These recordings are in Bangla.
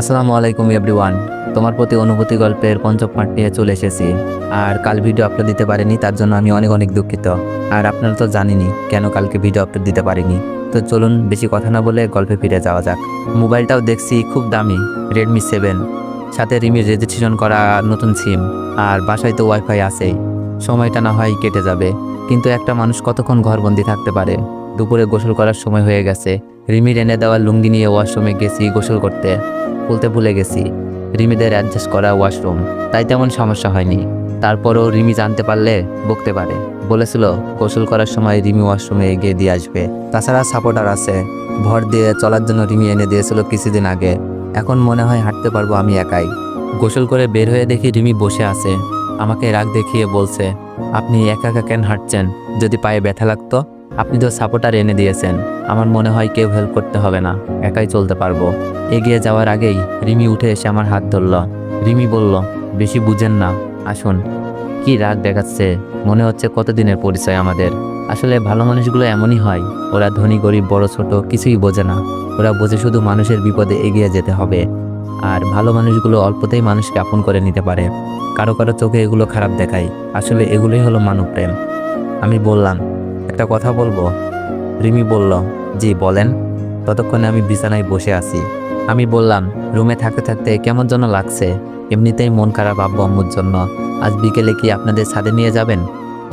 আসসালামু আলাইকুম এভরিওয়ান। তোমার প্রতি অনুভূতি গল্পের পঞ্চম পার্ট নিয়ে চলে এসেছি। আর কাল ভিডিও আপলোড দিতে পারিনি, তার জন্য আমি অনেক অনেক দুঃখিত। আর আপনারা তো জানেনই কেন কালকে ভিডিও আপলোড দিতে পারিনি। তো চলুন বেশি কথা না বলে গল্পে ফিরে যাওয়া যাক। মোবাইলটাও দেখছি খুব দামি রেডমি সেভেন সাথে রিমির রেজিস্ট্রেশন করা নতুন সিম আর বাসায় তো ওয়াইফাই আছেই। সময়টা না হয় কেটে যাবে। কিন্তু একটা মানুষ কতক্ষণ ঘরবন্দি থাকতে পারে? দুপুরে গোসল করার সময় হয়ে গেছে। রিমির এনে দেওয়া লুঙ্গি নিয়ে ওয়াশরুমে গেছি, গোসল করতে। খুলতে ভুলে গেছি, রিমিদের অ্যাডজাস্ট করা ওয়াশরুম। তাই তেমন সমস্যা হয়নি। তারপরও রিমি জানতে পারলে বকতে পারে। বলেছিল, গোসল করার সময় রিমি ওয়াশরুমে এগিয়ে দিয়ে আসবে। তাছাড়া সাপোর্টার আছে। ভর দিয়ে চলার জন্য রিমি এনে দিয়েছিল কিছুদিন আগে। এখন মনে হয় হাঁটতে পারব আমি একাই। গোসল করে বের হয়ে দেখি রিমি বসে আছে। আমাকে রাগ দেখিয়ে বলছে, আপনি একা একা কেন হাঁটছেন? যদি পায়ে ব্যথা লাগতো? আপনি তো সাপোর্টার এনে দিয়েছেন। আমার মনে হয় কেউ হেল্প করতে হবে না। একাই চলতে পারব। এগিয়ে যাওয়ার আগেই রিমি উঠে এসে আমার হাত ধরল। রিমি বলল, বেশি বুঝেন না। আসুন। কি রাগ দেখাচ্ছে? মনে হচ্ছে কতদিনের পরিচয় আমাদের। আসলে ভালো মানুষগুলো এমনই হয়। ওরা ধনী, গরিব, বড়, ছোট, কিছুই বোঝে না। ওরা বোঝে শুধু মানুষের বিপদে এগিয়ে যেতে হবে। আর ভালো মানুষগুলো অল্পতেই মানুষকে আপন করে নিতে পারে। কারও কারও চোখে এগুলো খারাপ দেখায়। আসলে এগুলোই হলো মানব প্রেম আমি বললাম একটা কথা বলব? রিমি বলল, জি, বলেন। ততক্ষণে আমি বিছানায় বসে আছি। আমি বললাম, রুমে থাকতে থাকতে কেমন যেন লাগছে। এমনিতেই মন খারাপ আব্বু আম্মুর জন্য। আজ বিকেলে কি আপনাদের ছাদে নিয়ে যাবেন?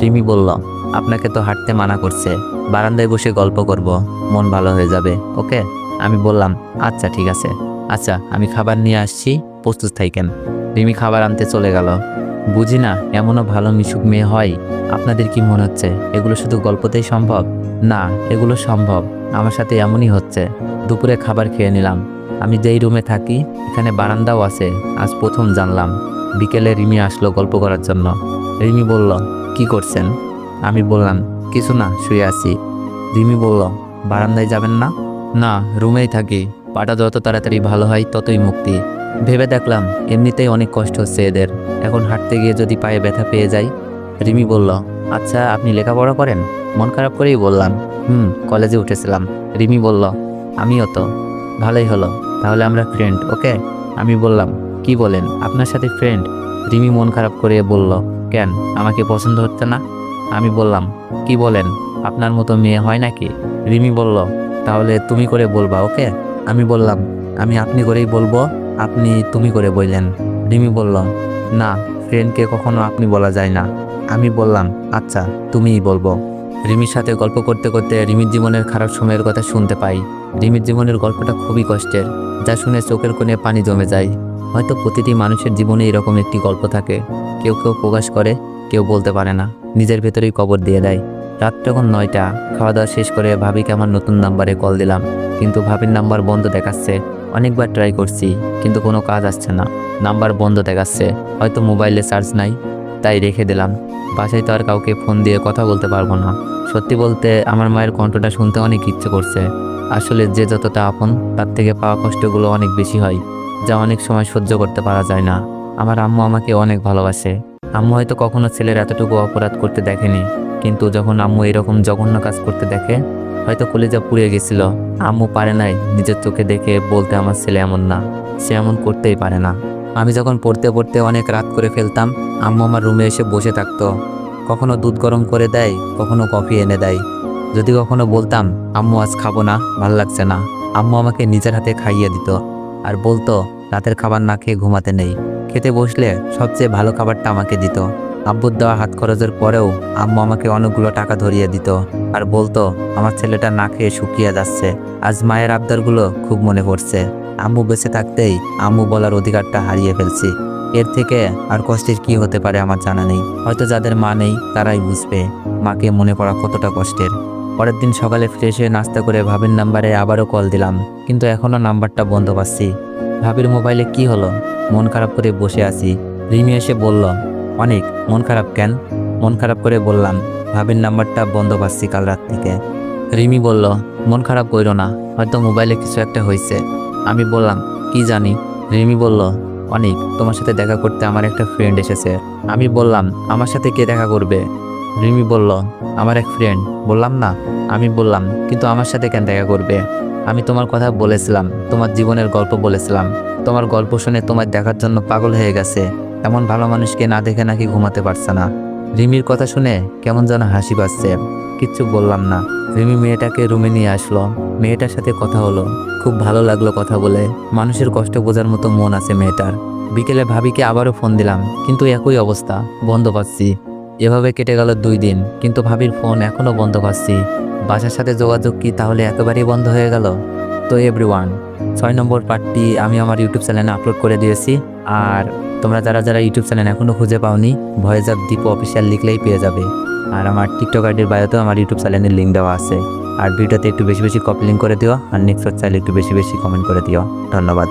রিমি বলল, আপনাকে তো হাঁটতে মানা করছে। বারান্দায় বসে গল্প করব। মন ভালো হয়ে যাবে, ওকে? আমি বললাম আচ্ছা ঠিক আছে। আচ্ছা আমি খাবার নিয়ে আসছি। প্রস্তুত থাকেন। রিমি খাবার আনতে চলে গেল। বুঝি না, এমনও ভালো মিশুক মেয়ে হয়। আপনাদের কি মনে হচ্ছে, এগুলো শুধু গল্পতেই সম্ভব? না, এগুলো সম্ভব। আমার সাথে এমনই হচ্ছে। দুপুরে খাবার খেয়ে নিলাম। আমি যেই রুমে থাকি, এখানে বারান্দাও আছে। আজ প্রথম জানলাম। বিকেলে রিমি আসলো গল্প করার জন্য। রিমি বলল, কি করছেন? আমি বললাম, কিছু না, শুয়ে আছি। রিমি বলল, বারান্দায় যাবেন না? না, রুমেই থাকি। পাটা যত তাড়াতাড়ি ভালো হয়, ততই মুক্তি। ভেবে দেখলাম, এমনিতেই অনেক কষ্ট হচ্ছে এদের। এখন হাঁটতে গিয়ে যদি পায়ে ব্যথা পেয়ে যাই, রিমি বলল আচ্ছা আপনি লেখাপড়া করেন? মন খারাপ করেই বললাম, হুম, কলেজে উঠেছিলাম। রিমি বলল, আমিও তো। ভালোই হলো। তাহলে আমরা ফ্রেন্ড ওকে? আমি বললাম, কি বলেন? আপনার সাথে ফ্রেন্ড রিমি মন খারাপ করে বলল, কেন? আমাকে পছন্দ হচ্ছে না? আমি বললাম, কি বলেন? আপনার মতো মেয়ে হয় নাকি? রিমি বলল, তাহলে তুমি করে বলবা, ওকে? আমি বললাম, আমি আপনি করেই বলব। আপনি তুমি করে বললেন। রিমি বলল, না, ফ্রেন্ডকে কখনো আপনি বলা যায় না। আমি বললাম আচ্ছা তুমিই বলব। রিমির সাথে গল্প করতে করতে রিমির জীবনের খারাপ সময়ের কথা শুনতে পাই। রিমির জীবনের গল্পটা খুবই কষ্টের, যা শুনে চোখের কোণে পানি জমে যায়। হয়তো প্রতিটি মানুষের জীবনে এরকম একটি গল্প থাকে। কেউ কেউ প্রকাশ করে, কেউ বলতে পারে না। নিজের ভেতরেই কবর দিয়ে দেয়। রাত তখন নয়টা। খাওয়া দাওয়া শেষ করে ভাবিকে আমার নতুন নাম্বারে কল দিলাম। কিন্তু ভাবির নাম্বার বন্ধ দেখাচ্ছে। অনেকবার ট্রাই করছি, কিন্তু কোনো কাজ আসছে না। নাম্বার বন্ধ দেখাচ্ছে, হয়তো মোবাইলে চার্জ নাই, তাই রেখে দিলাম। বাসায় তো আর কাউকে ফোন দিয়ে কথা বলতে পারব না। সত্যি বলতে আমার মায়ের কণ্ঠটা শুনতে অনেক ইচ্ছে করছে। আসলে যে যতটা আপন, তার থেকে পাওয়া কষ্টগুলো অনেক বেশি হয়, যা অনেক সময় সহ্য করতে পারা যায় না। আমার আম্মু আমাকে অনেক ভালোবাসে। আম্মু হয়তো কখনো ছেলের এতটুকু অপরাধ করতে দেখেনি, কিন্তু যখন আম্মু এরকম জঘন্য কাজ করতে দেখে হয়তো কলেজা পুড়ে গেছিল। আম্মু পারে নাই নিজের চোখে দেখে বলতে আমার ছেলে এমন না। সে এমন করতেই পারে না। আমি যখন পড়তে পড়তে অনেক রাত করে ফেলতাম, আম্মু আমার রুমে এসে বসে থাকতো। কখনো দুধ গরম করে দেয়, কখনো কফি এনে দেয়। যদি কখনো বলতাম, আম্মু, আজ খাব না, ভালো লাগছে না। আম্মু আমাকে নিজের হাতে খাইয়ে দিত আর বলতো, রাতের খাবার না খেয়ে ঘুমাতে নেই। খেতে বসলে সবচেয়ে ভালো খাবারটা আমাকে দিত। আব্বুর দেওয়া হাত খরচের পরেও আম্মু আমাকে অনেকগুলো টাকা ধরিয়ে দিত আর বলতো, আমার ছেলেটা না খেয়ে শুকিয়ে যাচ্ছে। আজ মায়ের আবদারগুলো খুব মনে পড়ছে। আম্মু বেঁচে থাকতেই আম্মু বলার অধিকারটা হারিয়ে ফেলছি। এর থেকে আর কষ্টের কি হতে পারে আমার জানা নেই। হয়তো যাদের মা নেই, তারাই বুঝবে মাকে মনে পড়া কতটা কষ্টের। পরের দিন সকালে ফ্রেশ হয়ে নাস্তা করে ভাবির নাম্বারে আবারও কল দিলাম, কিন্তু এখনও নাম্বারটা বন্ধ পাচ্ছি। ভাবির মোবাইলে কি হলো? মন খারাপ করে বসে আছি। রিমি এসে বলল অনেক মন খারাপ কেন? মন খারাপ করে বললাম, ভাবির নাম্বারটা বন্ধ পাচ্ছি কাল রাত থেকে। রিমি বলল, মন খারাপ করো না, হয়তো মোবাইলে কিছু একটা হয়েছে আমি বললাম, কি জানি? রিমি বলল, অনেক, তোমার সাথে দেখা করতে আমার একটা ফ্রেন্ড এসেছে। আমি বললাম, আমার সাথে কে দেখা করবে? রিমি বলল, আমার এক ফ্রেন্ড বললাম না, আমি বললাম, কিন্তু আমার সাথে কেন দেখা করবে? আমি তোমার কথা বলেছিলাম, তোমার জীবনের গল্প বলেছিলাম। তোমার গল্প শুনে তোমার দেখার জন্য পাগল হয়ে গেছে। এমন ভালো মানুষকে না দেখে নাকি ঘুমাতে পারছে না। রিমির কথা শুনে কেমন যেন হাসি পাচ্ছে। কিচ্ছু বললাম না। রিমি মেয়েটাকে রুমে নিয়ে আসলো। মেয়েটার সাথে কথা হলো। খুব ভালো লাগল কথা বলে। মানুষের কষ্ট বোঝার মতো মন আছে মেয়েটার। বিকেলে ভাবিকে আবারও ফোন দিলাম। কিন্তু একই অবস্থা। বন্ধ পাচ্ছি। এভাবে কেটে গেল দুই দিন। কিন্তু ভাবির ফোন এখনও বন্ধ পাচ্ছি। বাসার সাথে যোগাযোগ কি তাহলে একেবারেই বন্ধ হয়ে গেল? তো এভরিওয়ান ছয় নম্বর পার্টটি আমি আমার ইউটিউব চ্যানেলে আপলোড করে দিয়েছি। আর তোমরা যারা যারা ইউটিউব চ্যানেল এখনও খুঁজে পাওনি ভয়েস অফ দীপ অফিসিয়াল লিখলেই পেয়ে যাবে। আর আমার টিকটক আইডির বায়োতেও আমার ইউটিউব চ্যানেলের লিঙ্ক দেওয়া আছে। আর ভিডিওতে একটু বেশি বেশি কপি লিঙ্ক করে দিও, আর নেক্সট চাইলে একটু বেশি বেশি কমেন্ট করে দিও। ধন্যবাদ।